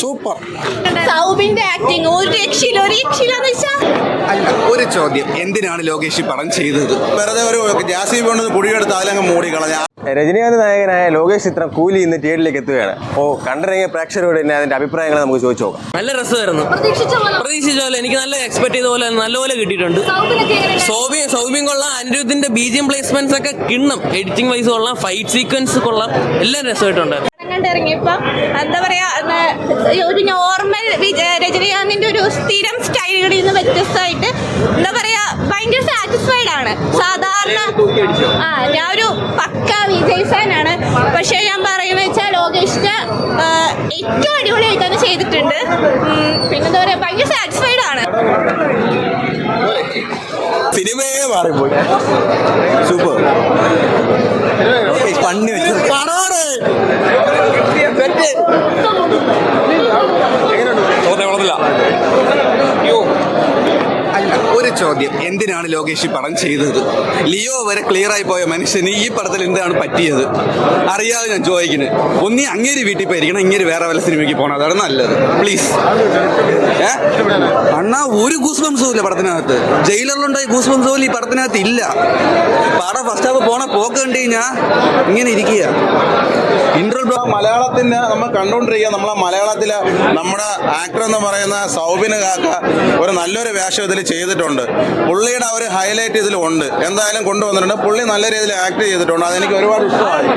Super. സൗബിന്റെ acting ഒരു രക്ഷയില്ല ഒരു അല്ല ഒരു ചോദ്യം. എന്തിനാണ് ലോകേഷ് പടം ചെയ്തത്? വെറുതെ ഒരു ജാസി പോണത് കുടിയെടുത്ത് അതിലങ്ങ് മൂടി കളഞ്ഞ. രജനീകാന്ത് നായകനായ ലോകേഷ് ചിത്രം കൂലി ഇന്ന് തിയേറ്ററിലേക്ക് എത്തുകയാണ്. അപ്പോൾ കണ്ടിറങ്ങിയ പ്രേക്ഷകരോട് തന്നെ അതിന്റെ അഭിപ്രായങ്ങൾ നമുക്ക് ചോദിച്ചു നോക്കാം. നല്ല രസമായിരുന്നു. പ്രതീക്ഷിച്ച പോലെ പ്രതീക്ഷിച്ച പോലെ എനിക്ക് നല്ല എക്സ്പെക്ട് ചെയ്ത പോലെ നല്ലപോലെ കിട്ടിയിട്ടുണ്ട്. സൗമ്യം സൗമ്യം കൊള്ളാം. അനിരുദ്ധിന്റെ ബി ജി എം പ്ലേസ്മെന്റ്സ് ഒക്കെ കിണ്ണം. എഡിറ്റിംഗ് വൈസ് കൊള്ളാം. ഫൈറ്റ് സീക്വൻസ് കൊള്ളാം. എല്ലാം രസമായിട്ടുണ്ട്. കണ്ടിറങ്ങിയപ്പോ എന്താ പറയാ ഒരു നോർമൽ രജനീകാന്തിന്റെ ഒരു സ്ഥിരം സ്റ്റൈലുകളിൽ നിന്ന് വ്യത്യസ്തമായിട്ട് എന്താ പറയാ ഭയങ്കര സാറ്റിസ്ഫൈഡ് ആണ്. സാധാരണ ആ ഞാൻ ഒരു പക്ക വിജയ് ഫാനാണ് പക്ഷേ ഞാൻ പറയുന്നത് വെച്ചാൽ ലോകേഷിന് ഏറ്റവും അടിപൊളിയായിട്ട് തന്നെ ചെയ്തിട്ടുണ്ട്. പിന്നെന്താ പറയാ ഭയങ്കര സാറ്റിസ്ഫൈഡ് ആണ്. സിനിമയെ മാറിപ്പോയി. സൂപ്പർ. പണി വെച്ചു അല്ല ഒരു ചോദ്യം എന്തിനാണ് ലോകേഷ് ഈ പടം ചെയ്തത്? ലിയോ വരെ ക്ലിയർ ആയി പോയ മനുഷ്യന് ഈ പടത്തിൽ എന്താണ് പറ്റിയത്? അറിയാതെ ഞാൻ ചോദിക്കുന്നത് ഒന്നീ അങ്ങേര് വീട്ടിൽ പോയിരിക്കണം ഇങ്ങനെ വേറെ വല്ല സിനിമയ്ക്ക് പോകണം അതാണ് നല്ലത്. പ്ലീസ് അണ്ണാ ഒരു ഗൂസ് ഇല്ല പടത്തിനകത്ത്. ജയിലറിലുണ്ടായി ഗൂസ് പോലും ഈ പടത്തിനകത്ത് ഇല്ല. പടം ഫസ്റ്റ് ഹാഫ് പോണ പോക്ക് കണ്ടു കഴിഞ്ഞാൽ ഇങ്ങനെ ഇരിക്കുക. ഇന്റർവ്യൂ മലയാളത്തിന് നമ്മൾ കണ്ടുകൊണ്ടിരിക്കുക നമ്മളെ മലയാളത്തിലെ നമ്മുടെ ആക്ടർ എന്ന് പറയുന്ന സൗബിന് കാക്ക ഒരു നല്ലൊരു വേഷം ഇതിൽ ചെയ്തിട്ടുണ്ട്. പുള്ളിയുടെ ആ ഒരു ഹൈലൈറ്റ് ഇതിലുണ്ട് എന്തായാലും കൊണ്ടുവന്നിട്ടുണ്ട്. പുള്ളി നല്ല രീതിയിൽ ആക്ട് ചെയ്തിട്ടുണ്ട്. അതെനിക്ക് ഒരുപാട് ഇഷ്ടമായി.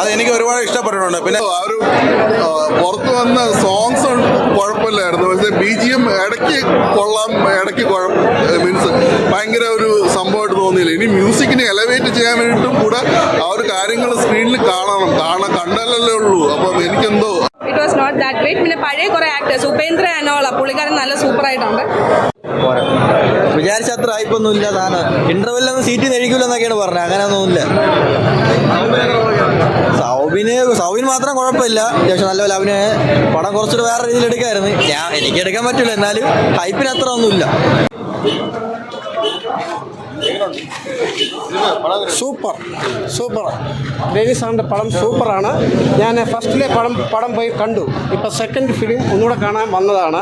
അത് എനിക്ക് ഒരുപാട് ഇഷ്ടപ്പെട്ടിട്ടുണ്ട്. പിന്നെ ആ ഒരു പുറത്തു വന്ന സോങ്സ് കുഴപ്പമില്ലായിരുന്നു. പക്ഷേ ബി ജി എം ഇടയ്ക്ക് കൊള്ളാം ഇടയ്ക്ക് മീൻസ് ഭയങ്കര ഒരു സംഭവമായിട്ട് തോന്നിയില്ല. ഇനി മ്യൂസിക്കിനെ എലവേറ്റ് ചെയ്യാൻ വേണ്ടിയിട്ടും കൂടെ ആ ഒരു കാര്യങ്ങൾ സ്ക്രീനിൽ കാണണം. കാണാൻ കണ്ടാലല്ലേ ഉള്ളൂ. അപ്പം എനിക്കെന്തോ it was not that great പിന്നെ പഴയ കുറേ ആക്ടേഴ്സ് ഉപേന്ദ്ര അനോള പുള്ളിക്കാരൻ നല്ല സൂപ്പർ ആയിട്ടുണ്ട് വിചാരിച്ച അത്ര ആയിപ്പൊന്നും ഇല്ല സാധനം ഇന്റർവെല്ലൊന്നും സീറ്റ് കഴിക്കൂലെന്നൊക്കെയാണ് പറഞ്ഞത്. അങ്ങനെയൊന്നുമില്ല. സൗബിന് സൗബിന് മാത്രം കുഴപ്പമില്ല. അത്യാവശ്യം നല്ല പോലെ അവന് പടം കുറച്ചുകൂടെ വേറെ രീതിയിൽ എടുക്കായിരുന്നു. ഞാൻ എനിക്ക് എടുക്കാൻ പറ്റില്ല. എന്നാലും ഹൈപ്പിന് അത്ര ഒന്നുമില്ല. സൂപ്പർ. സൂപ്പർ. രവി സാറിന്റെ പടം സൂപ്പറാണ്. ഞാൻ ഫസ്റ്റിലെ പടം പടം പോയി കണ്ടു. ഇപ്പോൾ സെക്കൻഡ് ഫിലിം ഒന്നുകൂടെ കാണാൻ വന്നതാണ്.